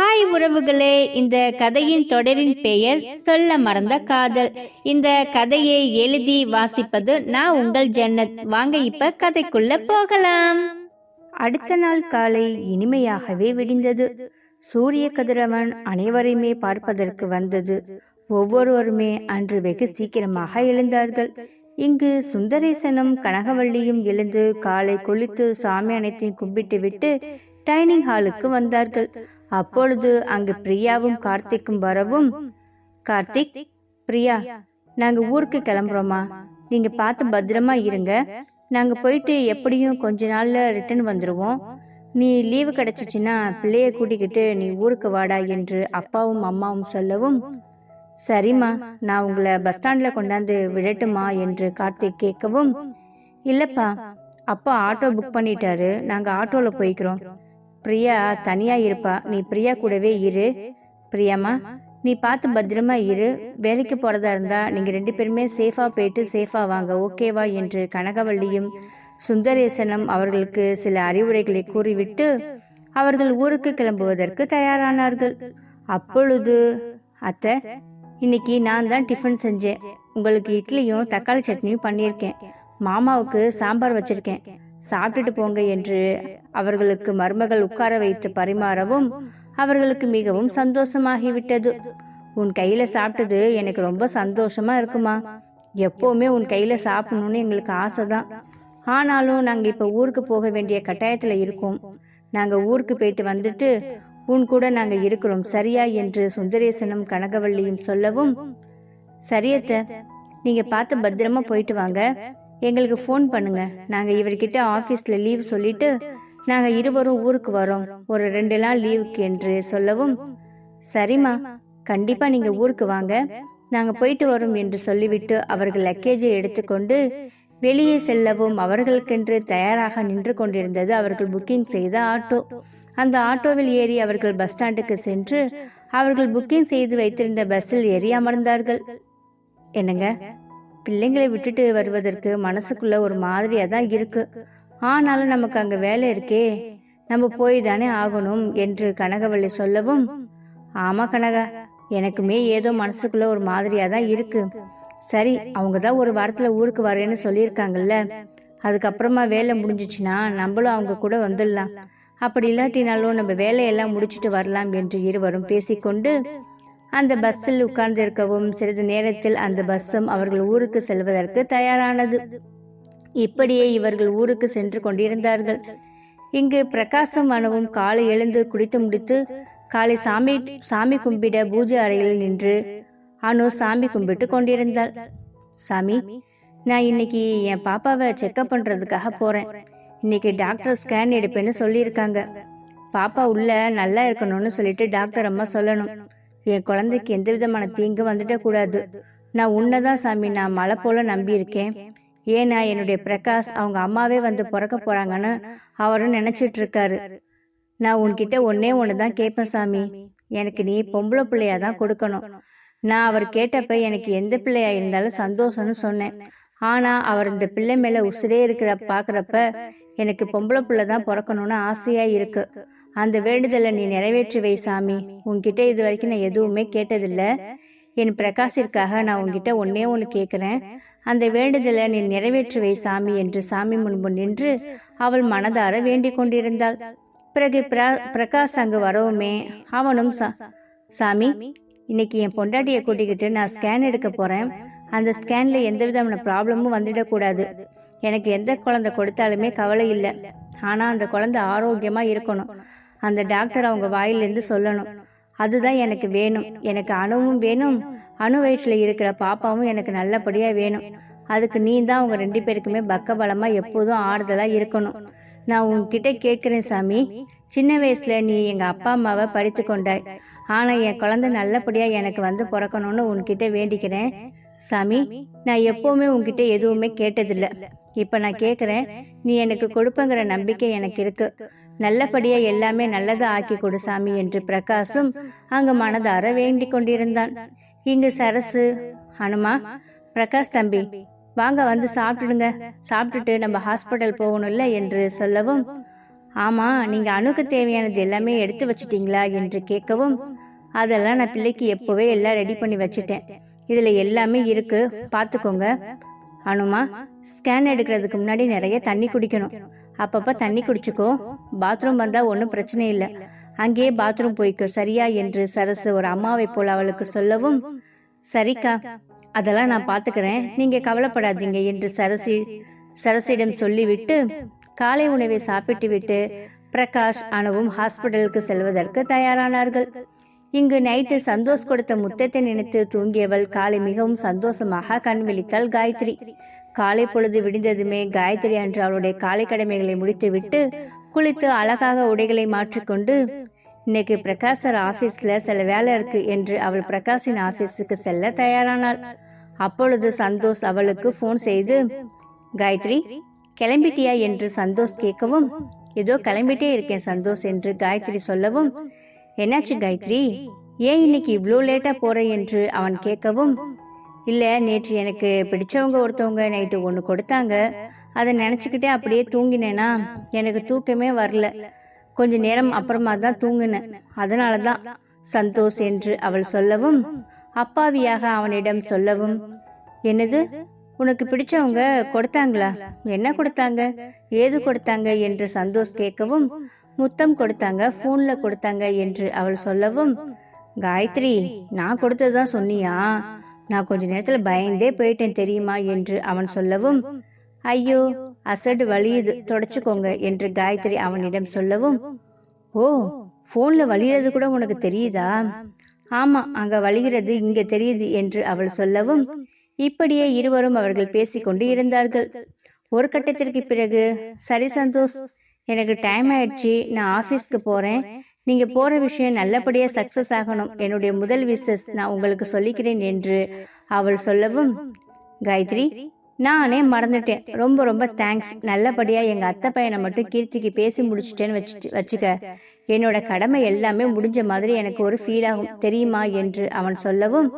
Hi உறவுகளே இந்த கதையின் தொடரின் பெயர் சொல்ல மறந்த காதல். இந்த கதையை எழுதி வாசிப்பது நான் உங்கள் ஜன்னத். வாங்க இப்ப கதைக்குள்ள போகலாம். அடுத்த நாள் காலை இனிமையாகவே விடிந்தது. சூரிய கதிரவன் அனைவரையுமே பார்ப்பதற்கு வந்தது. ஒவ்வொருவருமே அன்று வெகு சீக்கிரமாக எழுந்தார்கள். இங்கு சுந்தரேசனும் கனகவள்ளியும் எழுந்து காலை குளித்து சாமி அனைத்தையும் கும்பிட்டு விட்டு டைனிங் ஹாலுக்கு வந்தார்கள். அப்பொழுது அங்கு பிரியாவும் கார்த்திக்கும் வரவும் கார்த்திக் பிரியா நாங்க ஊருக்கு கிளம்புறோமா நீங்க பார்த்து பத்திரமா இருங்க. நாங்க போயிட்டு எப்படியும் கொஞ்ச நாள்ல ரிட்டர்ன் வந்துருவோம். நீ லீவு கிடைச்சிச்சுன்னா பிள்ளைய கூட்டிக்கிட்டு நீ ஊருக்கு வாடா என்று அப்பாவும் அம்மாவும் சொல்லவும் சரிம்மா நான் உங்களை பஸ் ஸ்டாண்ட்ல கொண்டாந்து விடட்டுமா என்று கார்த்திக் கேட்கவும் இல்லப்பா அப்பா ஆட்டோ புக் பண்ணிட்டாரு. நாங்க ஆட்டோல போய்க்கிறோம். பிரியா தனியா இருப்பா. நீ பிரியா கூடவே இரு. பிரியாமா நீ பார்த்து பத்திரமா இரு. வேலைக்கு போறதா இருந்தா நீங்க ரெண்டு பேருமே சேஃபா போயிட்டு சேஃபா வாங்க ஓகேவா என்று கனகவள்ளியும் சுந்தரேசனும் அவர்களுக்கு சில அறிவுரைகளை கூறிவிட்டு அவர்கள் ஊருக்கு கிளம்புவதற்கு தயாரானார்கள். அப்பொழுது அத்தை இன்னைக்கு நான் தான் டிஃபன் செஞ்சேன். உங்களுக்கு இட்லியும் தக்காளி சட்னியும் பண்ணியிருக்கேன். மாமாவுக்கு சாம்பார் வச்சிருக்கேன். சாப்பிட்டுட்டு போங்க என்று அவர்களுக்கு மருமகள் உட்கார வைத்து பரிமாறவும் அவர்களுக்கு மிகவும் சந்தோஷமாகிவிட்டது. உன் கையில சாப்பிட்டது எனக்கு ரொம்ப சந்தோஷமா இருக்குமா? எப்போவுமே உன் கையில சாப்பிடணும்னு எங்களுக்கு ஆசைதான். ஆனாலும் நாங்க இப்ப ஊருக்கு போக வேண்டிய கட்டாயத்துல இருக்கோம். நாங்க ஊருக்கு போயிட்டு வந்துட்டு உன் கூட நாங்க இருக்கிறோம் சரியா? என்று சுந்தரேசனும் கனகவள்ளியும் சொல்லவும் சரியத்த நீங்க பார்த்து பத்திரமா போயிட்டு வாங்க. எங்களுக்கு ஃபோன் பண்ணுங்க. நாங்கள் இவர்கிட்ட ஆஃபீஸில் லீவ் சொல்லிட்டு நாங்கள் இருவரும் ஊருக்கு வரோம். ஒரு ரெண்டு நாள் லீவுக்கு என்று சொல்லவும் சரிம்மா கண்டிப்பாக நீங்கள் ஊருக்கு வாங்க. நாங்கள் போயிட்டு வரோம் என்று சொல்லிவிட்டு அவர்கள் லக்கேஜை எடுத்துக்கொண்டு வெளியே செல்லவும் அவர்களுக்கென்று தயாராக நின்று கொண்டிருந்தது அவர்கள் புக்கிங் செய்த ஆட்டோ அந்த ஆட்டோவில் ஏறி அவர்கள் பஸ் ஸ்டாண்டுக்கு சென்று அவர்கள் புக்கிங் செய்து வைத்திருந்த பஸ்ஸில் ஏறி அமர்ந்தார்கள். என்னங்க? பிள்ளைங்களை விட்டுட்டு வருவதற்கு மனசுக்குள்ள ஒரு மாதிரியாக தான் இருக்கு. ஆனாலும் நமக்கு அங்கே வேலை இருக்கே. நம்ம போய் தானே ஆகணும் என்று கனகவள்ளி சொல்லவும் ஆமா கனகா எனக்குமே ஏதோ மனசுக்குள்ள ஒரு மாதிரியா தான் இருக்கு. சரி அவங்க தான் ஒரு வாரத்துல ஊருக்கு வரேன்னு சொல்லியிருக்காங்கல்ல. அதுக்கப்புறமா வேலை முடிஞ்சிச்சுன்னா நம்மளும் அவங்க கூட வந்துடலாம். அப்படி இல்லாட்டினாலும் நம்ம வேலையெல்லாம் முடிச்சிட்டு வரலாம் என்று இருவரும் பேசிக்கொண்டு அந்த பஸ்ஸில் உட்கார்ந்து இருக்கவும் சிறிது நேரத்தில் அந்த பஸ்ஸும் அவர்கள் ஊருக்கு செல்வதற்கு தயாரானது. இப்படியே இவர்கள் ஊருக்கு சென்று கொண்டிருந்தார்கள். இங்கு பிரகாசம் மனவும் காலை எழுந்து குடித்து முடித்து காலை சாமி சாமி கும்பிட பூஜை அறையில் நின்று அனு சாமி கும்பிட்டு கொண்டிருந்தாள். சாமி நான் இன்னைக்கு என் பாப்பாவை செக்அப் பண்றதுக்காக போறேன். இன்னைக்கு டாக்டர் ஸ்கேன் எடுப்பேன்னு சொல்லியிருக்காங்க. பாப்பா உள்ள நல்லா இருக்கணும்னு சொல்லிட்டு டாக்டர் அம்மா சொல்லணும். என் குழந்தைக்கு எந்த விதமான தீங்கு வந்துட கூடாது. நான் உன்னதான் சாமி நான் மலை போல நம்பி இருக்கேன் ஏன்னா என்னுடைய பிரகாஷ் அவங்க அம்மாவே வந்து பிறக்க போறாங்கன்னு அவரும் நினைச்சிட்டு இருக்காரு நான் உன்கிட்ட ஒன்னே ஒன்று தான் கேட்பேன் சாமி. எனக்கு நீ பொம்பளை பிள்ளையா தான் கொடுக்கணும். நான் அவர் கேட்டப்ப எனக்கு எந்த பிள்ளையா இருந்தாலும் சந்தோஷம்னு சொன்னேன். ஆனா அவர் இந்த பிள்ளை மேல உசுரே இருக்கிற பாக்குறப்ப எனக்கு பொம்பளை பிள்ளை தான் பிறக்கணும்னு ஆசையா இருக்கு. அந்த வேண்டுதலை நீ நிறைவேற்றி வை சாமி. உன்கிட்ட இது வரைக்கும் நான் எதுவுமே கேட்டதில்லை. என் பிரகாஷிற்காக நான் உன்கிட்ட ஒன்னே ஒன்று கேட்குறேன். அந்த வேண்டுதலை நீ நிறைவேற்றி வை சாமி என்று சாமி முன்பு நின்று அவள் மனதார வேண்டிக் கொண்டிருந்தாள். பிறகு பிர- பிரகாஷ் அங்கு வரவுமே அவனும் சா- சாமி இன்னைக்கு என் பொண்டாட்டியை கூட்டிக்கிட்டு நான் ஸ்கேன் எடுக்க போறேன். அந்த ஸ்கேன்ல எந்த விதமான ப்ராப்ளமும் வந்துடக்கூடாது. எனக்கு எந்த குழந்தை கொடுத்தாலுமே கவலை இல்லை. ஆனா அந்த குழந்தை ஆரோக்கியமா இருக்கணும். அந்த டாக்டர் அவங்க வாயிலேருந்து சொல்லணும். அதுதான் எனக்கு வேணும். எனக்கு அணுவும் வேணும். அணு வயிற்றுல இருக்கிற பாப்பாவும் எனக்கு நல்லபடியா வேணும். அதுக்கு நீ தான் உங்க ரெண்டு பேருக்குமே பக்கபலமா எப்போதும் ஆறுதலா இருக்கணும். நான் உன்கிட்ட கேட்கிறேன் சாமி. சின்ன வயசுல நீ எங்க அப்பா அம்மாவை படித்து கொண்டாய். ஆனா என் குழந்தை நல்லபடியா எனக்கு வந்து பிறக்கணும்னு உன்கிட்ட வேண்டிக்கிறேன். சாமி நான் எப்பவுமே உன்கிட்ட எதுவுமே கேட்டதில்லை. இப்ப நான் கேக்குறேன் நீ எனக்கு கொடுப்பங்கிற நம்பிக்கை எனக்கு இருக்கு. நல்லபடியா எல்லாமே நல்லதா ஆக்கி கொடு சாமி என்று பிரகாசும் அங்கு மனதார வேண்டி கொண்டிருந்தான். இங்கு சரசு ஹனுமா பிரகாஷ் தம்பி வாங்க வந்து சாப்பிட்டுடுங்க. சாப்பிட்டுட்டு நம்ம ஹாஸ்பிட்டல் போகணும்ல என்று சொல்லவும் ஆமாம் நீங்கள் அணுக்கு தேவையானது எல்லாமே எடுத்து வச்சிட்டீங்களா என்று கேட்கவும் அதெல்லாம் நான் பிள்ளைக்கு எப்போவே எல்லாம் ரெடி பண்ணி வச்சுட்டேன். இதில் எல்லாமே இருக்கு பார்த்துக்கோங்க. அனுமா ஸ்கேன் எடுக்கிறதுக்கு முன்னாடி நிறைய தண்ணி குடிக்கணும். அப்பப்போ தண்ணி குடிச்சுக்கோ. பாத்ரூம் வந்தால் ஒன்றும் பிரச்சனை இல்லை. அங்கேயே பாத்ரூம் போய்க்கோ. சரியா என்று சரசு ஒரு அம்மாவை போல் அவளுக்கு சொல்லவும் சரிக்கா அதெல்லாம் நான் பார்த்துக்கிறேன் நீங்கள் கவலைப்படாதீங்க என்று சரசி சரசிடம் சொல்லிவிட்டு காலை உணவை சாப்பிட்டு விட்டு பிரகாஷ் அணுவும் ஹாஸ்பிட்டலுக்கு செல்வதற்கு தயாரானார்கள். இங்கு நைட்டு சந்தோஷ் கொடுத்த முத்தத்தை நினைத்து தூங்கியவள் காலை மிகவும் சந்தோஷமாக கண் விழித்தாள் காயத்ரி. காலை பொழுது விடிந்ததுமே காயத்ரி அன்று அவளுடைய காலை கடமைகளை முடித்துவிட்டு குளித்து அழகாக உடைகளை மாற்றிக்கொண்டு இன்னைக்கு பிரகாஷ் சார் ஆபீஸ்ல சில வேலை இருக்கு என்று அவள் பிரகாஷின் ஆபீஸுக்கு செல்ல தயாரானாள். அப்பொழுது சந்தோஷ் அவளுக்கு ஃபோன் செய்து காயத்ரி கிளம்பிட்டியா? என்று சந்தோஷ் கேட்கவும் ஏதோ கிளம்பிட்டே இருக்கேன் சந்தோஷ் என்று காயத்ரி சொல்லவும் என்னாச்சு காயத்ரி? ஏன் இன்னைக்கு இவ்வளோ லேட்டா போற? என்று அவன் கேட்கவும் இல்லை நேற்று எனக்கு பிடிச்சவங்க ஒருத்தவங்க நைட்டு ஒன்று கொடுத்தாங்க. அதை நினச்சிக்கிட்டே அப்படியே தூங்கினேனா எனக்கு தூக்கமே வரல. கொஞ்ச நேரம் அப்புறமா தான் தூங்கினேன். அதனால தான் சந்தோஷ் என்று அவள் சொல்லவும் அப்பாவியாக அவனிடம் சொல்லவும் என்னது? உனக்கு பிடிச்சவங்க கொடுத்தாங்களா? என்ன கொடுத்தாங்க? ஏது கொடுத்தாங்க? என்று சந்தோஷ் கேட்கவும் முத்தம் கொடுத்தாங்க ஃபோனில் கொடுத்தாங்க என்று அவள் சொல்லவும் காயத்ரி நான் கொடுத்ததுதான் சொன்னியா? நான் கொஞ்ச நேரத்துல பயந்தே போயிட்டேன் தெரியுமா என்று அவன் சொல்லவும் ஐயோ அசடு வலியுது தொடச்சுக்கோங்க என்று காயத்ரி அவனிடம் சொல்லவும் ஓ போன்ல வலியறது கூட உனக்கு தெரியுதா? ஆமா அங்க வலிகிறது இங்க தெரியுது என்று அவள் சொல்லவும் இப்படியே இருவரும் அவர்கள் பேசிக்கொண்டு இருந்தார்கள். ஒரு கட்டத்திற்கு பிறகு சரி சந்தோஷ் எனக்கு டைம் ஆயிடுச்சு. நான் ஆஃபீஸ்க்கு போறேன். நீங்க போற விஷயம் நல்லபடியா சக்சஸ் ஆகணும். என்னுடைய முதல் விசஸ் நான் உங்களுக்கு சொல்லிக்கிறேன் என்று அவள் சொல்லவும் காயத்ரி நானே மறந்துட்டேன். ரொம்ப ரொம்ப தேங்க்ஸ் நல்லபடியா எங்க அத்தை பையனை மட்டும் கீர்த்திக்கு பேசி முடிச்சிட்டேன்னு வச்சுட்டு வச்சுக்க. என்னோட கடமை எல்லாமே முடிஞ்ச மாதிரி எனக்கு ஒரு ஃபீல் ஆகும். தெரியுமா என்று அவன் சொல்லவும்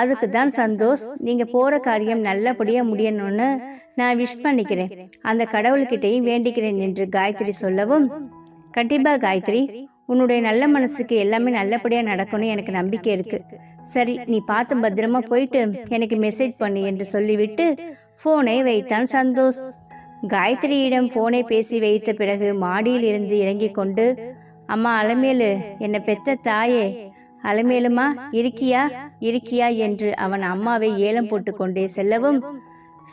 அதுக்கு தான் சந்தோஷ் நீங்க போற காரியம் நல்லபடியா முடியணும்னு நான் விஷ் பண்ணிக்கிறேன். அந்த கடவுள்கிட்டையும் வேண்டிக்கிறேன். என்று காயத்ரி சொல்லவும் கண்டிப்பா காயத்ரி உன்னுடைய நல்ல மனசுக்கு எல்லாமே நல்லபடியா நடக்கணும் எனக்கு நம்பிக்கை இருக்கு. சரி நீ பார்த்து பத்திரமா போயிட்டு எனக்கு மெசேஜ் பண்ணு என்று சொல்லிவிட்டு போனை வைத்தான் சந்தோஷ். காயத்ரியிடம் போனை பேசி வைத்த பிறகு மாடியில் இருந்து இறங்கி கொண்டு அம்மா அலமேலு என்னை பெத்த தாயே அலமேலுமா இருக்கியா? இருக்கியா? என்று அவன் அம்மாவை ஏலம் போட்டு கொண்டே செல்லவும்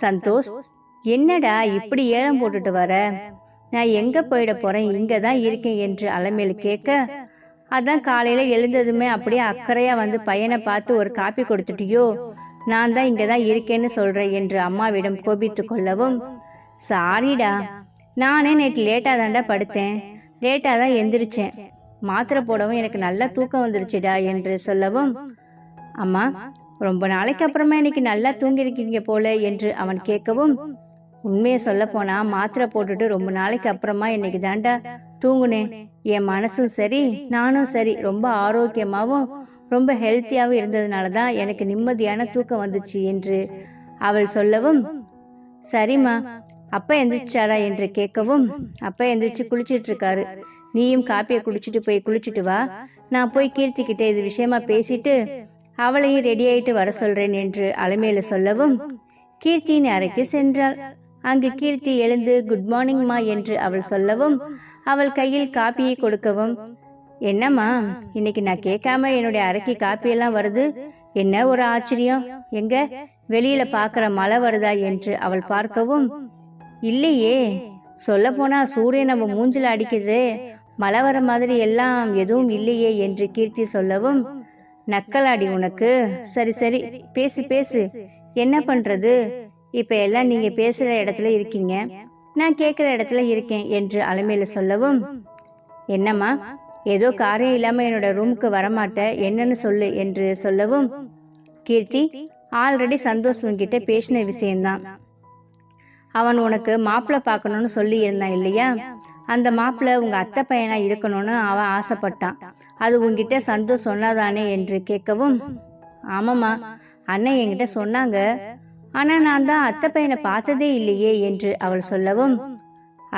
சந்தோஷ் என்னடா இப்படி ஏலம் போட்டுட்டு வர? நான் எங்க போயிட போறேன்? இங்க தான் இருக்கேன் என்று அலமேலு கேட்க அதான் காலையில எழுந்ததுமே அப்படியே அக்கறையா வந்து பையனை பார்த்து ஒரு காப்பி கொடுத்துட்டியோ? நான் தான் இங்க தான் இருக்கேன்னு சொல்றேன் என்று அம்மாவிடம் கோபித்து கொள்ளவும் சாரிடா நானே நேற்று லேட்டாக தாண்டா படுத்தேன். லேட்டாக தான் எந்திரிச்சேன். மாத்திரை போடவும் எனக்கு நல்லா தூக்கம் வந்துருச்சுடா என்று சொல்லவும் அம்மா ரொம்ப நாளைக்கு அப்புறமா இன்னைக்கு நல்லா தூங்கியிருக்கீங்க போல என்று அவன் கேட்கவும் உண்மையை சொல்ல போனா மாத்திரை போட்டுட்டு ரொம்ப நாளைக்கு அப்புறமா இன்னைக்கு தாண்டா தூங்குனேன். என் மனசும் சரி நானும் சரி. ரொம்ப ஆரோக்கியமாகவும் ரொம்ப ஹெல்த்தியாகவும் இருந்ததுனால தான் எனக்கு நிம்மதியான தூக்கம் வந்துச்சு என்று அவள் சொல்லவும் சரிம்மா அப்பா எந்திரிச்சாரா? என்று கேட்கவும் அப்பா எந்திரிச்சு குளிச்சிட்டு இருக்காரு நீயும் காப்பியை குளிச்சுட்டு போய் குளிச்சுட்டு வா. நான் போய் கீர்த்திக்கிட்டே இது விஷயமா பேசிட்டு அவளையும் ரெடி ஆயிட்டு வர சொல்றேன் என்று அலைமையில சொல்லவும் கீர்த்தியின் அறைக்கு சென்றாள். அங்கு கீர்த்தி எழுந்து குட் மார்னிங்மா என்று அவள் சொல்லவும் அவள் கையில் காப்பியை கொடுக்கவும் என்னம்மா இன்னைக்கு நான் கேட்காம என்னுடைய அறைக்கு காப்பியெல்லாம் வருது? என்ன ஒரு ஆச்சரியம்? எங்க? வெளியில பாக்குற மழை வருதா? என்று அவள் பார்க்கவும் இல்லையே சொல்ல போனா சூரியன் நம்ம மூஞ்சில அடிக்குது. மழை வர மாதிரி எல்லாம் எதுவும் இல்லையே என்று கீர்த்தி சொல்லவும் நக்கலாடி உனக்கு. சரி சரி பேசு பேசு. என்ன பண்றது? இப்ப எல்லாம் நீங்க பேசுற இடத்துல இருக்கீங்க. நான் கேட்குற இடத்துல இருக்கேன் என்று அலமையில சொல்லவும் என்னம்மா ஏதோ காரியம் இல்லாம என்னோட ரூமுக்கு வரமாட்ட என்னன்னு சொல்லு என்று சொல்லவும் கீர்த்தி ஆல்ரெடி சந்தோஷ் உன்கிட்ட பேசின விஷயம்தான். அவன் உனக்கு மாப்பிள்ளை பார்க்கணும்னு சொல்லி இருந்தான் இல்லையா? அந்த மாப்பிள்ளை உங்க அத்தை பையனா இருக்கணும்னு அவன் ஆசைப்பட்டான். அது உங்ககிட்ட சந்தோஷ் சொன்னாதானே? என்று கேட்கவும் ஆமாம்மா அண்ணன் என்கிட்ட சொன்னாங்க ஆனா நான் தான் அத்தை பையனை பார்த்ததே இல்லையே என்று அவள் சொல்லவும்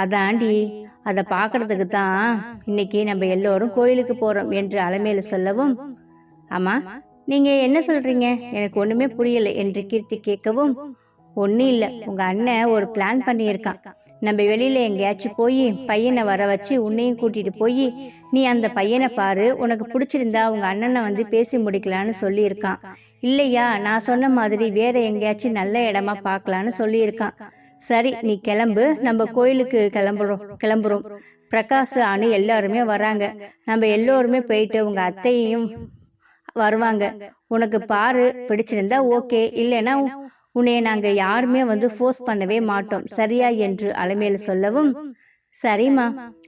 அதாண்டி அதை பார்க்கறதுக்கு தான் இன்னைக்கு நம்ம எல்லோரும் கோயிலுக்கு போறோம் என்று அலமேலு சொல்லவும் ஆமா நீங்க என்ன சொல்றீங்க? எனக்கு ஒண்ணுமே புரியல என்று கீர்த்தி கேட்கவும் ஒன்றும் இல்லை. உங்க அண்ணன் ஒரு பிளான் பண்ணியிருக்கான். நம்ம வெளியில எங்கேயாச்சும் போய் பையனை வர வச்சு உன்னையும் கூட்டிட்டு போய் நீ அந்த பையனை பாரு. உனக்கு பிடிச்சிருந்தா உங்க அண்ணனை வந்து பேசி முடிக்கலான்னு சொல்லியிருக்கான். இல்லையா நான் சொன்ன மாதிரி வேற எங்கேயாச்சும் நல்ல இடமா பார்க்கலான்னு சொல்லியிருக்கான். சரி நீ கிளம்பு. நம்ம கோயிலுக்கு கிளம்புறோம் கிளம்புறோம். பிரகாஷ் அணு எல்லாருமே வராங்க. நம்ம எல்லோருமே போயிட்டு உங்க அத்தையையும் வருவாங்க. உனக்கு பாரு பிடிச்சிருந்தா ஓகே. இல்லைன்னா உன்னை நாங்க யாருமே வந்து ஃபோர்ஸ் பண்ணவே மாட்டோம். சரியா என்று அலைமையில சொல்லவும் சரிம்மா.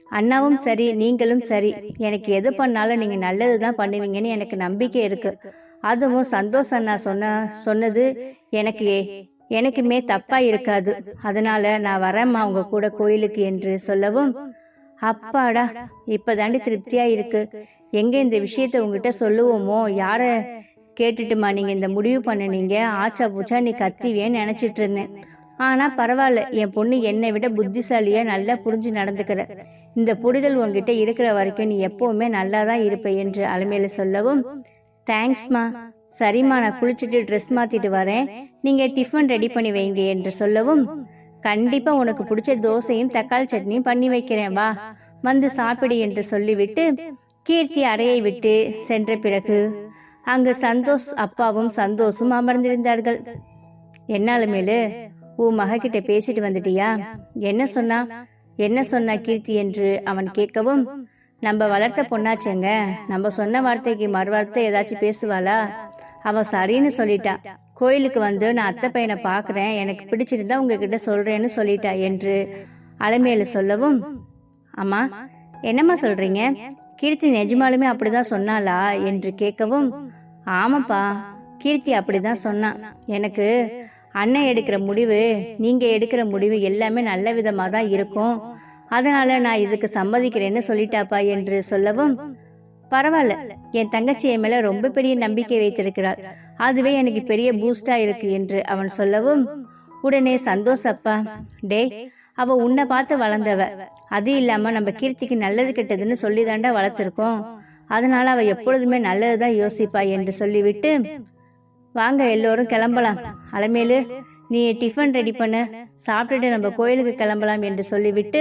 அண்ணாவும் சரி நீங்களும் சரி. எனக்கு எது பண்ணாலும் நீங்க நல்லது தான் பண்ணுவீங்கன்னு எனக்கு நம்பிக்கை இருக்கு. அதுவும் சந்தோஷ் அண்ணா சொன்ன சொன்னது எனக்கு எனக்குமே தப்பா இருக்காது. அதனால நான் வரேம்மா உங்க கூட கோயிலுக்கு என்று சொல்லவும் அப்பாடா இப்பதாண்டி திருப்தியா இருக்கு. எங்க இந்த விஷயத்த உங்ககிட்ட சொல்லுவோமோ? யார கேட்டுட்டுமா நீங்க இந்த முடிவு பண்ணுனீங்க? ஆச்சா பூச்சா நீ கத்திவேன்னு நினைச்சிட்டு இருந்தேன் ஆனா பரவாயில்ல என் பொண்ணு என்னை விட புத்திசாலியா நல்லா புரிஞ்சு நடந்துக்கிற. இந்த புரிதல் உங்ககிட்ட இருக்கிற வரைக்கும் நீ எப்பவுமே நல்லா தான் இருப்ப என்று அலமையில சொல்லவும் தேங்க்ஸ்மா. சரிம்மா நான் குளிச்சுட்டு ட்ரெஸ் மாற்றிட்டு வரேன். நீங்கள் டிஃபன் ரெடி பண்ணி வைங்க என்று சொல்லவும் கண்டிப்பாக உனக்கு பிடிச்ச தோசையும் தக்காளி சட்னியும் பண்ணி வைக்கிறேன் வா. வந்து சாப்பிடு என்று சொல்லிவிட்டு கீர்த்தி அறையை விட்டு சென்ற பிறகு அங்கு சந்தோஷ் அப்பாவும் சந்தோஷும் அமர்ந்திருந்தார்கள். என்னாலுமேலு உன் மகக்கிட்ட பேசிட்டு வந்துட்டியா? என்ன சொன்னா? என்ன சொன்னா கீர்த்தி என்று அவன் கேட்கவும் நம்ம வளர்த்த பொண்ணாச்சேங்க. நம்ம சொன்ன வார்த்தைக்கு மறுவார்த்தை ஏதாச்சும் பேசுவாளா? அவ சரின்னு சொல்லிட்டா. கோயிலுக்கு வந்து நான் அத்தை பையனை பார்க்குறேன் எனக்கு பிடிச்சிருந்தா உங்ககிட்ட சொல்கிறேன்னு சொல்லிட்டா என்று அலமேலு சொல்லவும் அம்மா என்னம்மா சொல்கிறீங்க கீர்த்தி நிஜமாலுமே அப்படிதான் சொன்னாளா? என்று கேட்கவும் ஆமாப்பா கீர்த்தி அப்படிதான் சொன்னான் எனக்கு அண்ணன் எடுக்கிற முடிவு நீங்கள் எடுக்கிற முடிவு எல்லாமே நல்ல விதமாக தான் இருக்கும். அதனால நான் இதுக்கு சம்மதிக்கிறேன்னு சொல்லிட்டாப்பா என்று சொல்லவும் பரவாயில்ல என் தங்கச்சி என் மேல ரொம்ப பெரிய நம்பிக்கை வைத்திருக்கிறாள். அதுவே எனக்கு பெரிய பூஸ்டா இருக்கு என்று அவன் சொல்லவும் உடனே சந்தோஷ் அப்பா டே அவ உன்னை பார்த்து வளர்ந்தவ. அது இல்லாம நம்ம கீர்த்திக்கு நல்லது கெட்டதுன்னு சொல்லி தாண்டா வளர்த்துருக்கோம். அதனால அவ எப்பொழுதுமே நல்லதுதான் யோசிப்பா என்று சொல்லிவிட்டு வாங்க எல்லோரும் கிளம்பலாம். அலமேலு நீ டிஃபன் ரெடி பண்ண. சாப்பிட்டுட்டு நம்ம கோயிலுக்கு கிளம்பலாம் என்று சொல்லிவிட்டு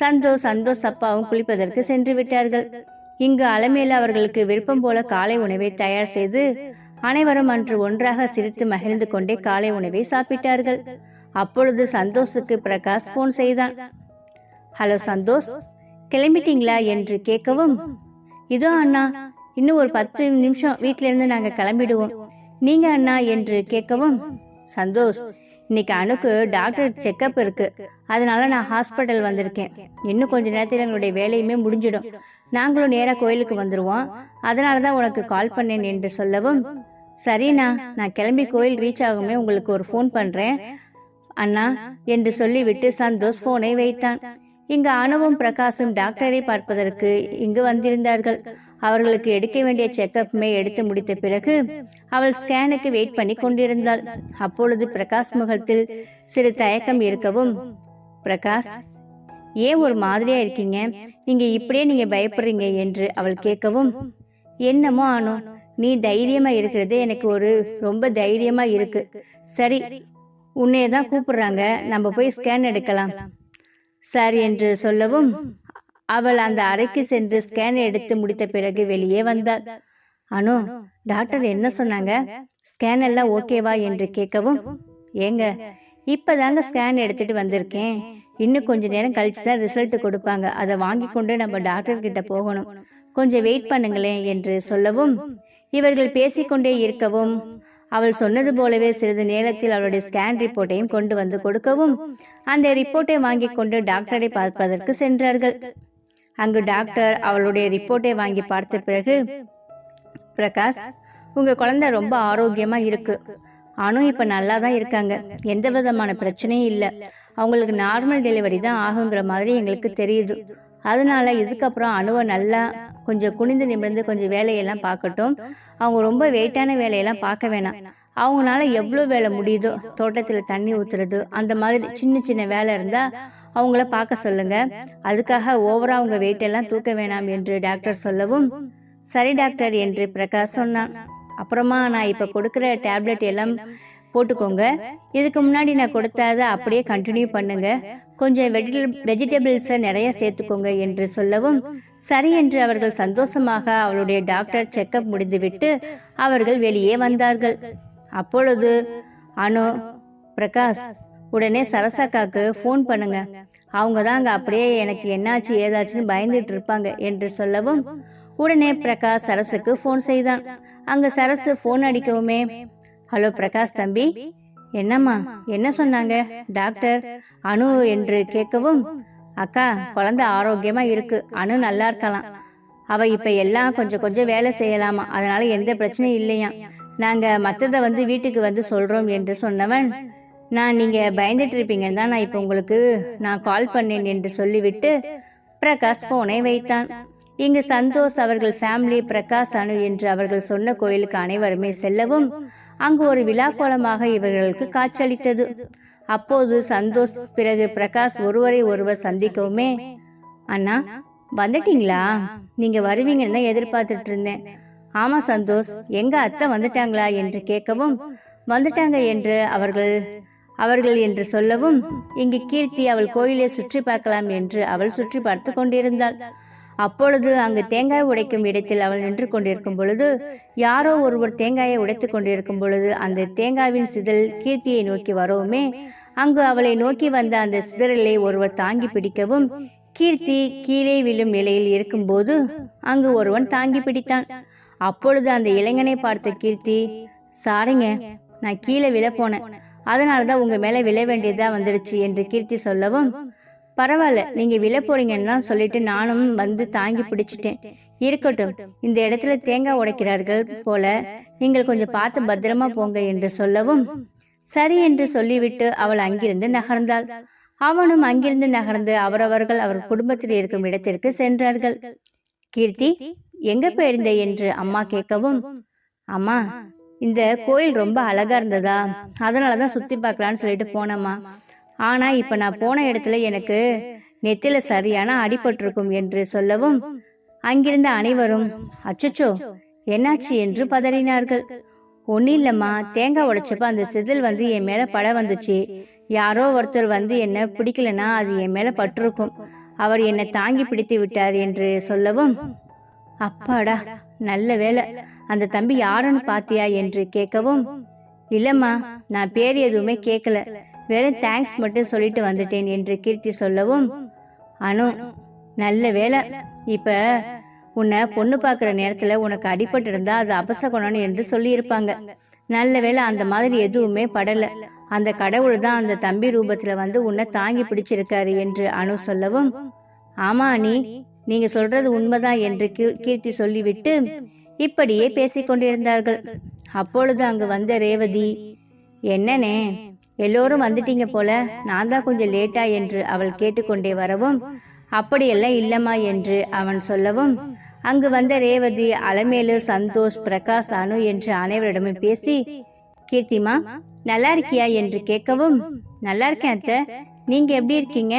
சந்தோஷ் சந்தோஷ் அப்பாவும் குளிப்பதற்கு சென்று விட்டார்கள். இங்கு அலமேலு அவர்களுக்கு விருப்பம் போல காலை உணவை தயார் செய்து அனைவரும் அன்று ஒன்றாக சிரித்து மகிழ்ந்து கொண்டே காலை உணவை சாப்பிட்டார்கள். அப்பொழுது சந்தோஷுக்கு பிரகாஷ் போன் செய்தான். ஹலோ சந்தோஷ் கிளம்பிட்டீங்களா? என்று கேட்கவும் இதோ அண்ணா இன்னும் ஒரு பத்து நிமிஷம் வீட்டிலிருந்து நாங்கள் கிளம்பிடுவோம். நீங்க அண்ணா? என்று கேட்கவும் சந்தோஷ் இன்னைக்கு அணுக்கு டாக்டர் செக்கப் இருக்கு. அதனால நான் ஹாஸ்பிட்டல் வந்திருக்கேன். இன்னும் கொஞ்ச நேரத்தில் எங்களுடைய வேலையுமே முடிஞ்சிடும். நாங்களும் நேராக கோயிலுக்கு வந்துடுவோம் அதனால தான் உனக்கு கால் பண்ணேன் என்று சொல்லவும் சரிண்ணா நான் கிளம்பி கோயில் ரீச் ஆகுமே உங்களுக்கு ஒரு ஃபோன் பண்ணுறேன் அண்ணா என்று சொல்லிவிட்டு சந்தோஷ் ஃபோனை வைத்தான். இங்கு அணுவும் பிரகாசும் டாக்டரை பார்ப்பதற்கு இங்கு வந்திருந்தார்கள். அவர்களுக்கு எடுக்க வேண்டிய செக்கப்புமே எடுத்து முடித்த பிறகு அவள் ஸ்கேனுக்கு வெயிட் பண்ணி கொண்டிருந்தாள். அப்பொழுது பிரகாஷ் முகத்தில் சிறு தயக்கம் இருக்கவும் பிரகாஷ் ஏன் ஒரு மாதிரியா இருக்கீங்க? நீங்க இப்படியே நீங்க பயப்படுறீங்க என்று அவள் கேட்கவும் என்னமோ ஆனோ நீ தைரியமா இருக்கிறது எனக்கு ஒரு ரொம்ப தைரியமா இருக்கு. சரி உன்னைய தான் கூப்பிடுறாங்க. நம்ம போய் ஸ்கேன் எடுக்கலாம். சார் என்று சொல்லவும் அவள் அந்த அறைக்கு சென்று ஸ்கேன் எடுத்து முடித்த பிறகு வெளியே வந்தாள். அனு டாக்டர் என்ன சொன்னாங்க? ஸ்கேன் எல்லாம் ஓகேவா என்று கேட்கவும் ஏங்க இப்பதாங்க ஸ்கேன் எடுத்துட்டு வந்திருக்கேன். இன்னும் கொஞ்ச நேரம் கழிச்சு தான் ரிசல்ட் கொடுப்பாங்க. அதை வாங்கி கொண்டு நம்ம டாக்டர் கிட்ட போகணும். கொஞ்சம் வெயிட் பண்ணுங்களேன் என்று சொல்லவும் இவர்கள் பேசிக்கொண்டே இருக்கவும் அவள் சொன்னது போலவே சிறிது நேரத்தில் அவளுடைய ஸ்கேன் ரிப்போர்ட்டையும் கொண்டு வந்து கொடுக்கவும் அந்த ரிப்போர்ட்டை வாங்கி கொண்டு டாக்டரை பார்ப்பதற்கு சென்றார்கள் அங்கு டாக்டர் அவளுடைய ரிப்போர்ட்டை வாங்கி பார்த்த பிறகு பிரகாஷ் உங்க குழந்தை ரொம்ப ஆரோக்கியமா இருக்கு. அனு இப்ப நல்லா தான் இருக்காங்க. எந்த விதமான பிரச்சனையும் இல்லை. அவங்களுக்கு நார்மல் டெலிவரி தான் ஆகுங்கிற மாதிரி எங்களுக்கு தெரியுது. அதனால இதுக்கப்புறம் அணுவை நல்லா கொஞ்சம் குனிந்து நிமிர்ந்து கொஞ்சம் வேலையெல்லாம் பார்க்கட்டும். அவங்க ரொம்ப வெயிட்டான வேலையெல்லாம் பார்க்க வேணாம். அவங்களால எவ்வளோ வேலை முடியுதோ தோட்டத்தில் தண்ணி ஊற்றுறது அந்த மாதிரி சின்ன சின்ன வேலை இருந்தால் அவங்கள பார்க்க சொல்லுங்க. அதுக்காக ஓவரா அவங்க வெயிட்டெல்லாம் தூக்க வேணாம் என்று டாக்டர் சொல்லவும் சரி டாக்டர் என்று பிரகாஷ் சொன்னான். அப்புறமா நான் இப்போ கொடுக்குற டேப்லெட் எல்லாம் போட்டுக்கோங்க. இதுக்கு முன்னாடி நான் கொடுத்ததை அப்படியே கண்டினியூ பண்ணுங்க. கொஞ்சம் வெஜிடபிள்ஸை நிறைய சேர்த்துக்கோங்க என்று சொல்லவும் சரி என்று அவர்கள் சந்தோஷமாக அவளுடைய டாக்டர் செக்கப் முடிந்துவிட்டு அவர்கள் வெளியே வந்தார்கள். அப்பொழுது அனு பிரகாஷ் உடனே சரசாக்காக்கு ஃபோன் பண்ணுங்க. அவங்க தான் அங்கே அப்படியே எனக்கு என்னாச்சு ஏதாச்சுன்னு பயந்துட்டு இருப்பாங்க என்று சொல்லவும் உடனே பிரகாஷ் சரசுக்கு ஃபோன் செய்தான். அங்க சரசு ஃபோன் அடிக்கவுமே ஹலோ பிரகாஷ் தம்பி என்னம்மா என்ன சொன்னாங்க? டாக்டர் அனு என்று கேட்கவும் அக்கா குழந்தை ஆரோக்கியமா இருக்கு. அனு நல்லா இருக்கலாம். அவ இப்ப எல்லாம் கொஞ்சம் கொஞ்சம் வேலை செய்யலாமா? அதனால எந்த பிரச்சனையும் இல்லையா நாங்க மத்தத வந்து வீட்டுக்கு வந்து சொல்றோம் என்று சொன்னவன் நான் நீங்க பயந்துட்டு இருப்பீங்கன்னு தான் நான் இப்ப உங்களுக்கு நான் கால் பண்ணேன் என்று சொல்லிவிட்டு பிரகாஷ் போனை வைத்தான். இங்கு சந்தோஷ் அவர்கள் ஃபேமிலி பிரகாஷ் அனு என்று அவர்கள் சொன்ன கோயிலுக்கு அனைவருமே செல்லவும் அங்கு ஒரு விழா கோலமாக இவர்களுக்கு காட்சியளித்தது. அப்போது சந்தோஷ் பிறகு பிரகாஷ் ஒருவரை ஒருவர் சந்திக்கவுமே அண்ணா வந்துட்டீங்களா? நீங்க வருவீங்கன்னு தான் எதிர்பார்த்துட்டு இருந்தேன் ஆமா சந்தோஷ் எங்க அத்தை வந்துட்டாங்களா? என்று கேட்கவும் வந்துட்டாங்க என்று அவர்கள் அவர்கள் என்று சொல்லவும் இங்கு கீர்த்தி அவள் கோயிலை சுற்றி பார்க்கலாம் என்று அவள் சுற்றி பார்த்து கொண்டிருந்தாள். அப்பொழுது அங்கு தேங்காய் உடைக்கும் இடத்தில் அவள் நின்று கொண்டிருக்கும் பொழுது யாரோ ஒருவர் தேங்காயை உடைத்து கொண்டிருக்கும் பொழுது அந்த தேங்காவின் சிதல் கீர்த்தியை நோக்கி வரவுமே அங்கு அவளை நோக்கி வந்த அந்த சிதறலை ஒருவர் தாங்கி பிடிக்கவும் கீர்த்தி கீழே விழும் நிலையில் இருக்கும்போது அங்கு ஒருவன் தாங்கி பிடித்தான். அப்பொழுது அந்த இளைஞனை பார்த்த கீர்த்தி சாரிங்க நான் கீழே விழ போனேன். அதனால தான் உங்கள் மேலே விழ வேண்டியதாக வந்துடுச்சு என்று கீர்த்தி சொல்லவும் பரவாயில்ல நீங்கள் விழ போறீங்கன்னு தான் சொல்லிட்டு நானும் வந்து தாங்கி பிடிச்சிட்டேன். இருக்கட்டும் இந்த இடத்துல தேங்காய் உடைக்கிறார்கள் போல நீங்கள் கொஞ்சம் பார்த்து பத்திரமா போங்க என்று சொல்லவும் சரி என்று சொல்லிவிட்டு அவள் அங்கிருந்து நகர்ந்தாள். அவனும் அங்கிருந்து நகர்ந்து அவரவர்கள் அவர் குடும்பத்தில் இருக்கும் இடத்திற்கு சென்றார்கள். கீர்த்தி எங்க போயிருந்த? என்று அம்மா கேட்கவும் அம்மா இந்த கோயில் ரொம்ப அழகா இருந்ததா? அதனாலதான் சுத்தி பார்க்கலான்னு சொல்லிட்டு போனம்மா. ஆனா இப்ப நான் போன இடத்துல எனக்கு நெத்தில சரியான அடிபட்டிருக்கும் என்று சொல்லவும் அங்கிருந்த அனைவரும் அச்சச்சோ என்னாச்சு? என்று பதறினார்கள். ஒன்னும் இல்லம்மா தேங்காய் உடைச்சப்ப அந்த செதில் வந்து என் மேல பட வந்துச்சு. யாரோ ஒருத்தர் வந்து என்ன பிடிக்கலனா அது என் மேல பட்டிருக்கும். அவர் என்னை தாங்கி பிடித்து விட்டார் என்று சொல்லவும் அப்பாடா நல்ல வேலை. அந்த தம்பி யாருன்னு பாத்தியா என்று கேட்கவும் இல்லம்மா நான் பேர் எதுவுமே கேட்கல வெறும் தேங்க்ஸ் மட்டும் சொல்லிட்டு வந்துட்டேன் என்று கீர்த்தி சொல்லவும் அனு நல்ல வேலை இப்ப உன்னை பொண்ணு பார்க்குற நேரத்துல உனக்கு அடிபட்டு இருந்தா அது அபசகுணம் என்று சொல்லியிருப்பாங்க. நல்ல வேலை அந்த மாதிரி எதுவுமே படல. அந்த கடவுள் தான் அந்த தம்பி ரூபத்துல வந்து உன்னை தாங்கி பிடிச்சிருக்காரு என்று அனு சொல்லவும் ஆமா அனி. நீங்க சொல்றது உண்மைதான் என்று கீர்த்தி சொல்லிவிட்டு இப்படியே பேசிக் கொண்டிருந்தார்கள் அப்பொழுது அங்கு வந்த ரேவதி என்னனே எல்லோரும் வந்துட்டீங்க போல நான் தான் கொஞ்சம் லேட்டா என்று அவள் கேட்டுக்கொண்டே வரவும் அப்படியெல்லாம் இல்லம்மா என்று அவன் சொல்லவும் அங்கு வந்த ரேவதி அலமேலு சந்தோஷ் பிரகாஷ் அனு என்று அனைவரிடமும் பேசி கீர்த்திமா நல்லா இருக்கியா என்று கேட்கவும் நல்லா இருக்கேன் அத்தை நீங்க எப்படி இருக்கீங்க?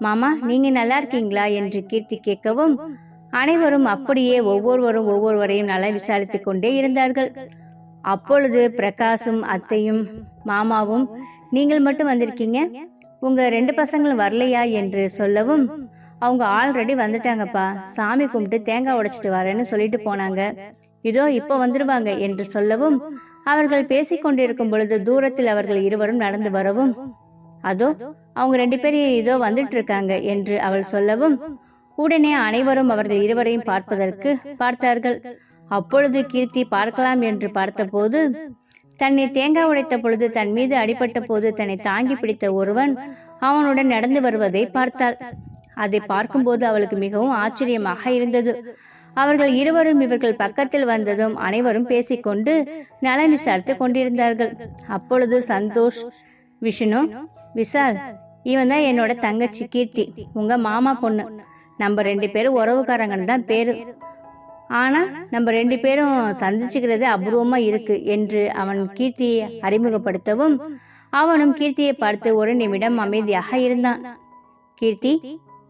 மாமா நீங்க நல்லா இருக்கீங்களா? என்று கீர்த்தி கேட்கவும் அனைவரும் அப்படியே ஒவ்வொருவரும் ஒவ்வொருவரையும் நல்லா விசாரித்துக் கொண்டே இருந்தார்கள். அப்பொழுது பிரகாஷும் அத்தையும் மாமாவும் நீங்கள் மட்டும் வந்திருக்கீங்க? உங்க ரெண்டு பசங்களும் வரலையா என்று சொல்லவும் அவங்க ஆல்ரெடி வந்துட்டாங்கப்பா. சாமி கும்பிட்டு தேங்காய் உடைச்சிட்டு வரேன்னு சொல்லிட்டு போனாங்க. இதோ இப்போ வந்துருவாங்க என்று சொல்லவும் அவர்கள் பேசிக்கொண்டிருக்கும் பொழுது தூரத்தில் அவர்கள் இருவரும் நடந்து வரவும் அதோ அவங்க ரெண்டு பேரும் இதோ வந்துட்டு இருக்காங்க என்று அவள் சொல்லவும் உடனே அனைவரும் அவர்கள் இருவரையும் பார்ப்பதற்கு பார்த்தார்கள். அப்பொழுது கீர்த்தி பார்க்கலாம் என்று பார்த்தபோது தன்னை தேங்காய் உடைத்த பொழுது தன் மீது அடிபட்ட போது தன்னை தாங்கி பிடித்த ஒருவன் அவனுடன் நடந்து வருவதை பார்த்தாள். அதை பார்க்கும்போது அவளுக்கு மிகவும் ஆச்சரியமாக இருந்தது. அவர்கள் இருவரும் இவர்கள் பக்கத்தில் வந்ததும் அனைவரும் பேசிக்கொண்டு நலன் விசாரித்து கொண்டிருந்தார்கள். அப்பொழுது சந்தோஷ் விஷ்ணு விஷால் இவன் தான் என்னோட தங்கச்சி கீர்த்தி உங்க மாமா பொண்ணு. நம்ம ரெண்டு பேரும் உறவுக்காரங்கன்னு தான் பேரு. ஆனா நம்ம ரெண்டு பேரும் சந்திச்சுக்கிறது அபூர்வமா இருக்கு என்று அவன் கீர்த்தியை அறிமுகப்படுத்தவும் அவனும் கீர்த்தியை பார்த்து ஒரு நிமிடம் அமைதியாக இருந்தான். கீர்த்தி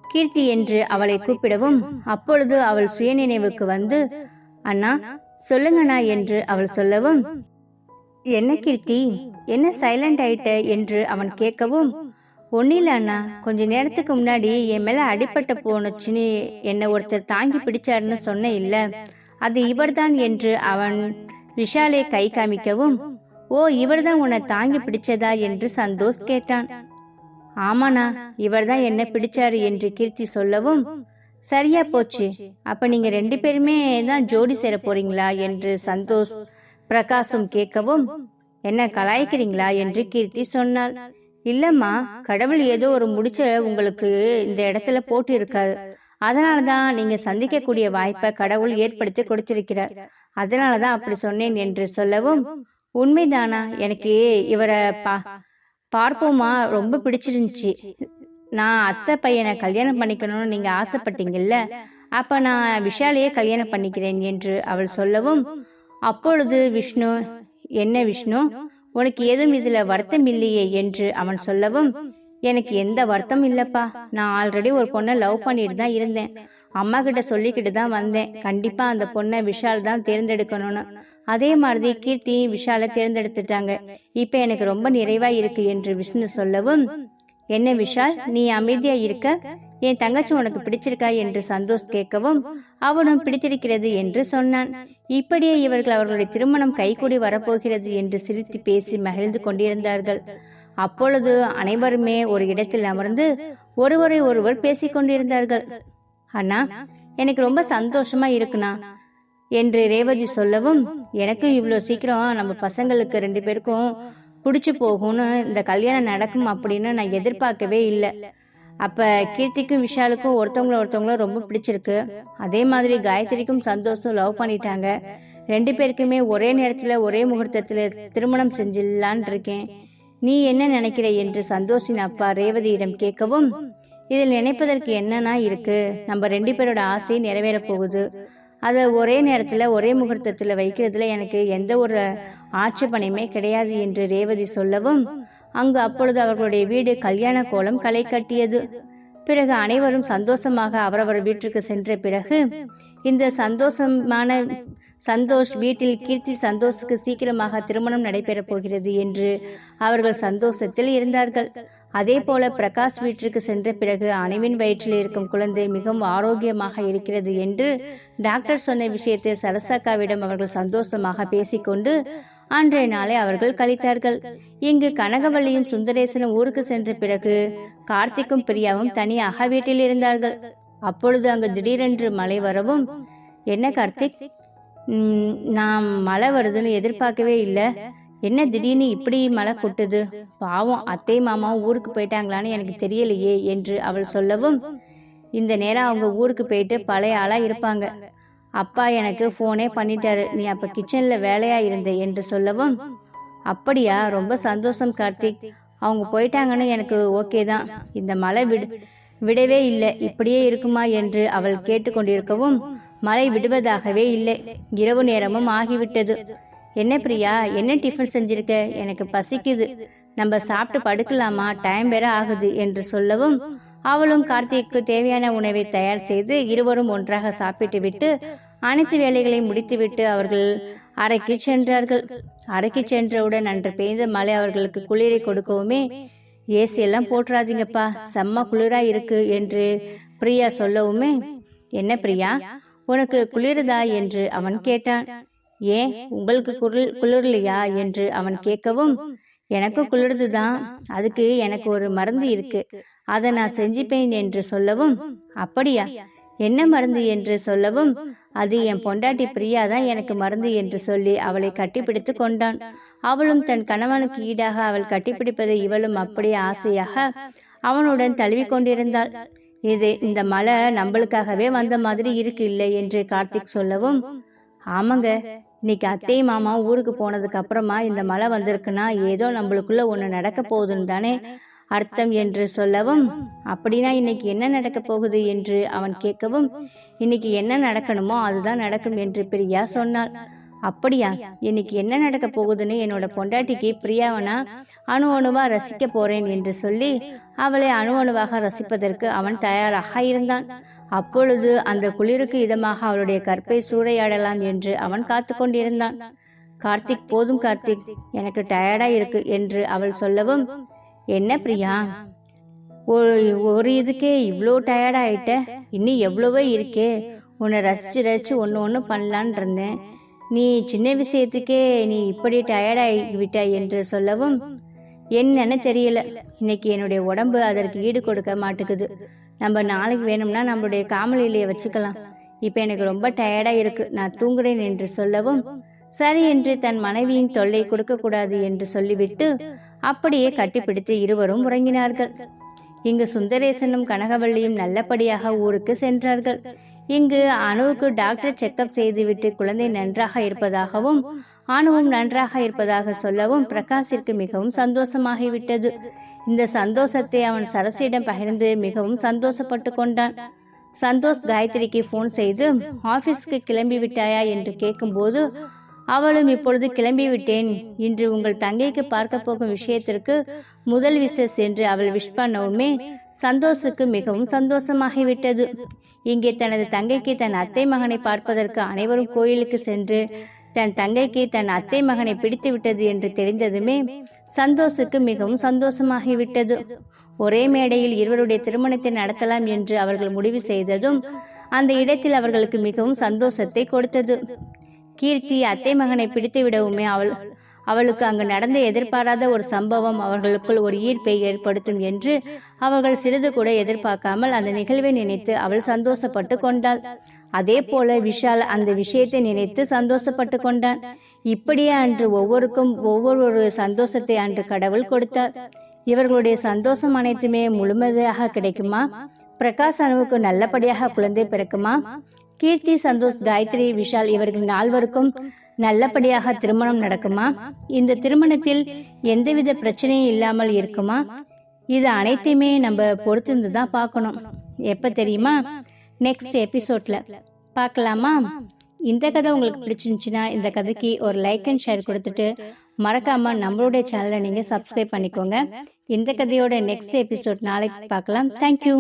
கீர்த்தி என்று அவளை கூப்பிடவும் அப்பொழுது அவள் சுயநினைவுக்கு வந்து அண்ணா சொல்லுங்கண்ணா என்று அவள் சொல்லவும் என்ன கீர்த்தி என்ன சைலண்ட் ஆயிட்ட? என்று அவன் கேட்கவும் ஒன்றும் இல்லை அண்ணா. கொஞ்ச நேரத்துக்கு முன்னாடி என் மேலே அடிப்பட்ட போனுச்சுன்னு என்னை ஒருத்தர் தாங்கி பிடிச்சாருன்னு சொன்ன இல்லை. அது இவர்தான் என்று அவன் விஷாலை கை காமிக்கவும் ஓ இவர்தான் உன்னை தாங்கி பிடிச்சதா? என்று சந்தோஷ் கேட்டான். ஆமாண்ணா இவர்தான் என்ன பிடிச்சாரு என்று கீர்த்தி சொல்லவும் சரியா போச்சு. அப்ப நீங்க ரெண்டு பேருமே தான் ஜோடி சேர போறீங்களா? என்று சந்தோஷ் பிரகாசம் கேட்கவும் என்ன கலாய்க்கிறீங்களா? என்று கீர்த்தி சொன்னாள். இல்லம்மா கடவுள் ஏதோ ஒரு முடிச்ச உங்களுக்கு இந்த இடத்துல போட்டு இருக்காரு அதனாலதான் நீங்க சந்திக்கக்கூடிய வாய்ப்பை கடவுள் ஏற்படுத்தி கொடுத்திருக்கிறார். அதனாலதான் அப்படி சொன்னேன் என்று சொல்லவும் உண்மைதானா? எனக்கு இவரை பா பார்ப்போமா? ரொம்ப பிடிச்சிருந்துச்சு. நான் அத்தை பையனை கல்யாணம் பண்ணிக்கணும்னு நீங்க ஆசைப்பட்டீங்கல்ல அப்ப நான் விஷாலையே கல்யாணம் பண்ணிக்கிறேன் என்று அவள் சொல்லவும் அப்பொழுது விஷ்ணு என்ன விஷ்ணு? உனக்கு ஏதும் இதுல வருத்தம் இல்லையே என்று அவன் சொல்லவும் எனக்கு எந்த வருத்தம் இல்லப்பா. நான் ஆல்ரெடி ஒரு பொண்ணை லவ் பண்ணிட்டு தான் இருந்தேன். அம்மா கிட்ட சொல்லிக்கிட்டு தான் வந்தேன். கண்டிப்பா அந்த பொண்ணை விஷால் தான் தேர்ந்தெடுக்கணும்னு. அதே மாதிரி கீர்த்தி விஷாலை தேர்ந்தெடுத்துட்டாங்க. இப்ப எனக்கு ரொம்ப நிறைவா இருக்கு என்று விஷ்ணு சொல்லவும் என்ன விஷால் நீ அமைதியா இருக்க. என் தங்கச்சி உனக்கு பிடிச்சிருக்கா என்று சந்தோஷ் கேட்கவும் அவனும் பிடித்திருக்கிறது என்று சொன்னான். இப்படியே இவர்கள் அவர்களுடைய திருமணம் கைகூடி வரப்போகிறது என்று சிரித்து பேசி மகிழ்ந்து கொண்டிருந்தார்கள். அப்பொழுது அனைவருமே ஒரு இடத்தில் அமர்ந்து ஒருவரை ஒருவர் பேசிக் கொண்டிருந்தார்கள். அண்ணா எனக்கு ரொம்ப சந்தோஷமா இருக்குண்ணா என்று ரேவதி சொல்லவும் எனக்கும் இவ்வளோ சீக்கிரம் நம்ம பசங்களுக்கு ரெண்டு பேருக்கும் பிடிச்சி போகும்னு இந்த கல்யாணம் நடக்கும் அப்படின்னு நான் எதிர்பார்க்கவே இல்லை. அப்போ கீர்த்திக்கும் விஷாலுக்கும் ஒருத்தவங்கள ஒருத்தவங்களும் ரொம்ப பிடிச்சிருக்கு. அதே மாதிரி காயத்ரிக்கும் சந்தோஷம் லவ் பண்ணிட்டாங்க. ரெண்டு பேருக்குமே ஒரே நேரத்தில் ஒரே முகூர்த்தத்தில் திருமணம் செஞ்சிடலான் இருக்கேன். நீ என்ன நினைக்கிற என்று சந்தோஷின் அப்பா ரேவதியிடம் கேட்கவும் இதில் நினைப்பதற்கு என்னன்னா இருக்கு. நம்ம ரெண்டு பேரோட ஆசை நிறைவேற போகுது. அதை ஒரே நேரத்தில் ஒரே முகூர்த்தத்தில் வைக்கிறதுல எனக்கு எந்த ஒரு ஆட்சேபனையுமே கிடையாது என்று ரேவதி சொல்லவும் அங்கு அப்பொழுது அவர்களுடைய வீடு கல்யாண கோலம் களை கட்டியது. பிறகு அனைவரும் சந்தோஷமாக அவரவர் வீட்டிற்கு சென்ற பிறகு இந்த சந்தோஷமான சந்தோஷ் வீட்டில் கீர்த்தி சந்தோஷுக்கு சீக்கிரமாக திருமணம் நடைபெறப் போகிறது என்று அவர்கள் சந்தோஷத்தில் இருந்தார்கள். அதே போல பிரகாஷ் வீட்டிற்கு சென்ற பிறகு அணுவின் வயிற்றில் இருக்கும் குழந்தை மிகவும் ஆரோக்கியமாக இருக்கிறது என்று டாக்டர் சொன்ன விஷயத்தை சரசக்காவிடம் அவர்கள் சந்தோஷமாக பேசிக்கொண்டு அன்றைய நாளை அவர்கள் கழித்தார்கள். இங்கு கனகவல்லியும் சுந்தரேசனும் ஊருக்கு சென்ற பிறகு கார்த்திக்கும் பிரியாவும் தனியாக வீட்டில் இருந்தார்கள். அப்பொழுது அங்கு திடீரென்று மழை வரவும் என்ன கார்த்திக்? நாம் மழை வருதுன்னு எதிர்பார்க்கவே இல்லை. என்ன திடீர்னு இப்படி மழை கொட்டுது? பாவம் அத்தை மாமாவும் ஊருக்கு போயிட்டாங்களான்னு எனக்கு தெரியலையே என்று அவள் சொல்லவும் இந்த நேரம் அவங்க ஊருக்கு போயிட்டு பழைய ஆளா இருப்பாங்க. அப்பா எனக்கு ஃபோனே பண்ணிட்டாரு. நீ அப்போ கிச்சனில் வேலையாக இருந்த என்று சொல்லவும் அப்படியா ரொம்ப சந்தோஷம் கார்த்திக். அவங்க போயிட்டாங்கன்னு எனக்கு ஓகே தான். இந்த மழை விடு விடவே இல்லை. இப்படியே இருக்குமா? என்று அவள் கேட்டுக்கொண்டிருக்கவும் மழை விடுவதாகவே இல்லை. இரவு நேரமும் ஆகிவிட்டது. என்ன பிரியா என்ன டிஃபன் செஞ்சிருக்க? எனக்கு பசிக்குது. நம்ம சாப்பிட்டு படுக்கலாமா? டைம் வேற ஆகுது. என்று சொல்லவும் அவளும் கார்த்திக்கு தேவையான உணவை தயார் செய்து இருவரும் ஒன்றாக சாப்பிட்டு விட்டு அனைத்து வேலைகளையும் முடித்துவிட்டு அவர்கள் அறைக்கு சென்றார்கள். அறைக்கு சென்றவுடன் அன்று பெய்த மழை அவர்களுக்கு குளிரை கொடுக்கவுமே ஏசி எல்லாம் போட்டுறாதீங்கப்பா செம்ம குளிரா இருக்கு என்று பிரியா சொல்லவுமே என்ன பிரியா உனக்கு குளிருதா? என்று அவன் கேட்டான். ஏன் உங்களுக்கு குளிர் குளிரலையா? என்று அவன் கேட்கவும் எனக்கும் குளிருதுதான் அதுக்கு எனக்கு ஒரு மருந்து இருக்கு. அதை நான் செஞ்சுப்பேன் என்று சொல்லவும் அப்படியா? என்ன மருந்து என்று சொல்லவும் அது என் பொண்டாட்டி பிரியா தான் எனக்கு மருந்து என்று சொல்லி அவளை கட்டிப்பிடித்து கொண்டான். அவளும் தன் கணவனுக்கு ஈடாக அவள் கட்டிப்பிடிப்பதை இவளும் அப்படியே ஆசையாக அவனுடன் தழுவி கொண்டிருந்தாள். இது இந்த மழை நம்மளுக்காகவே வந்த மாதிரி இருக்கு இல்லை என்று கார்த்திக் சொல்லவும் ஆமாங்க. இன்னைக்கு அத்தை மாமா ஊருக்கு போனதுக்கு அப்புறமா இந்த மழை வந்திருக்குன்னா ஏதோ நம்மளுக்குள்ள ஒன்று நடக்க போகுதுன்னு தானே அர்த்தம் என்று சொல்லவும் அப்படின்னா இன்னைக்கு என்ன நடக்க போகுது என்று அவன் கேட்கவும் இன்னைக்கு என்ன நடக்கணுமோ அதுதான் நடக்கும் என்று பிரியா சொன்னாள். அப்படியா? இன்னைக்கு என்ன நடக்க போகுதுன்னு என்னோட பொண்டாட்டிக்கு பிரியாவனா? அணு அணுவா ரசிக்க போறேன் என்று சொல்லி அவளை அணு அணுவாக ரசிப்பதற்கு அவன் தயாராக இருந்தான். அப்பொழுது அந்த குளிருக்கு இதமாக அவளுடைய கற்பை சூறையாடலாம் என்று அவன் காத்து கொண்டிருந்தான் கார்த்திக் போதும் கார்த்திக் எனக்கு டயர்டா இருக்கு என்று அவள் சொல்லவும் என்ன பிரியா ஒரு ஒரு இதுக்கே இவ்வளோ டயர்ட் ஆயிட்ட இன்னும் எவ்வளவோ இருக்கே உன்னை ரசிச்சு ரசிச்சு ஒன்று ஒன்று பண்ணலான் இருந்தேன். நீ சின்ன விஷயத்துக்கே நீ இப்படி டயர்ட் ஆகி விட்டாய் என்று சொல்லவும் என்னன்னு தெரியல. இன்னைக்கு என்னுடைய உடம்பு அதற்கு ஈடு கொடுக்க மாட்டேங்குது. நம்ம நாளைக்கு வேணும்னா நம்மளுடைய காமலிலேயே வச்சுக்கலாம். இப்போ எனக்கு ரொம்ப டயர்டாக இருக்கு. நான் தூங்குறேன் என்று சொல்லவும் சரி என்று தன் மனைவியின் தொல்லை கொடுக்கக்கூடாது என்று சொல்லிவிட்டு அப்படியே கட்டிப்பிடித்து இருவரும் உறங்கினார்கள். இங்கு சுந்தரேசனும் கனகவள்ளியும் நல்லபடியாக ஊருக்கு சென்றார்கள். இங்கு அணுவுக்கு டாக்டர் செக்கப் செய்துவிட்டு குழந்தை நன்றாக இருப்பதாகவும் அணுவும் நன்றாக இருப்பதாக சொல்லவும் பிரகாஷிற்கு மிகவும் சந்தோஷமாகிவிட்டது. இந்த சந்தோஷத்தை அவன் சரசியிடம் பகிர்ந்து மிகவும் சந்தோஷப்பட்டு கொண்டான். சந்தோஷ் காயத்ரிக்கு ஃபோன் செய்து ஆபீஸ்க்கு கிளம்பி விட்டாயா? என்று கேட்கும்போது அவளும் இப்பொழுது கிளம்பிவிட்டேன் இன்று உங்கள் தங்கைக்கு பார்க்க போகும் விஷயத்திற்கு முதல் விசஸ் என்று அவள் விஷ் பண்ணவுமே சந்தோஷுக்கு மிகவும் சந்தோஷமாகிவிட்டது. இங்கே தனது தங்கைக்கு தன் அத்தை மகனை பார்ப்பதற்கு அனைவரும் கோயிலுக்கு சென்று தன் தங்கைக்கு தன் அத்தை மகனை பிடித்து விட்டது என்று தெரிந்ததுமே சந்தோஷுக்கு மிகவும் சந்தோஷமாகிவிட்டது. ஒரே மேடையில் இருவருடைய திருமணத்தை நடத்தலாம் என்று அவர்கள் முடிவு செய்ததும் அந்த இடத்தில் அவர்களுக்கு மிகவும் சந்தோஷத்தை கொடுத்தது. கீர்த்தி அத்தை மகனை பிடித்து விடவுமே அவள் அவளுக்கு அங்கு நடந்த எதிர்பாராத ஒரு சம்பவம் அவர்களுக்குள் ஒரு ஈர்ப்பை ஏற்படுத்தும் என்று அவர்கள் சிறிது கூட எதிர்பார்க்காமல் அந்த நிகழ்வை நினைத்து அவள் சந்தோஷப்பட்டு கொண்டாள். அதே போல விஷால் அந்த விஷயத்தை நினைத்து சந்தோஷப்பட்டு கொண்டான் இப்படியே அன்று ஒவ்வொருக்கும் ஒவ்வொரு சந்தோஷத்தை அன்று கடவுள் கொடுத்தார். இவர்களுடைய சந்தோஷம் அனைத்துமே முழுமையாக கிடைக்குமா? பிரகாஷ் அணுவுக்கு நல்லபடியாக குழந்தை பிறக்குமா? கீர்த்தி சந்தோஷ் காயத்ரி விஷால் இவர்கள் நால்வருக்கும் நல்லபடியாக திருமணம் நடக்குமா? இந்த திருமணத்தில் எந்தவித பிரச்சனையும் இல்லாமல் இருக்குமா? இது அனைத்தையுமே நம்ம பொறுத்திருந்து தான் பார்க்கணும். எப்போ தெரியுமா? நெக்ஸ்ட் எபிசோட்ல பார்க்கலாமா? இந்த கதை உங்களுக்கு பிடிச்சிருந்துச்சுன்னா இந்த கதைக்கு ஒரு லைக் அண்ட் ஷேர் கொடுத்துட்டு மறக்காம நம்மளுடைய சேனலை நீங்கள் சப்ஸ்கிரைப் பண்ணிக்கோங்க. இந்த கதையோட நெக்ஸ்ட் எபிசோட் நாளைக்கு பார்க்கலாம். தேங்க்யூ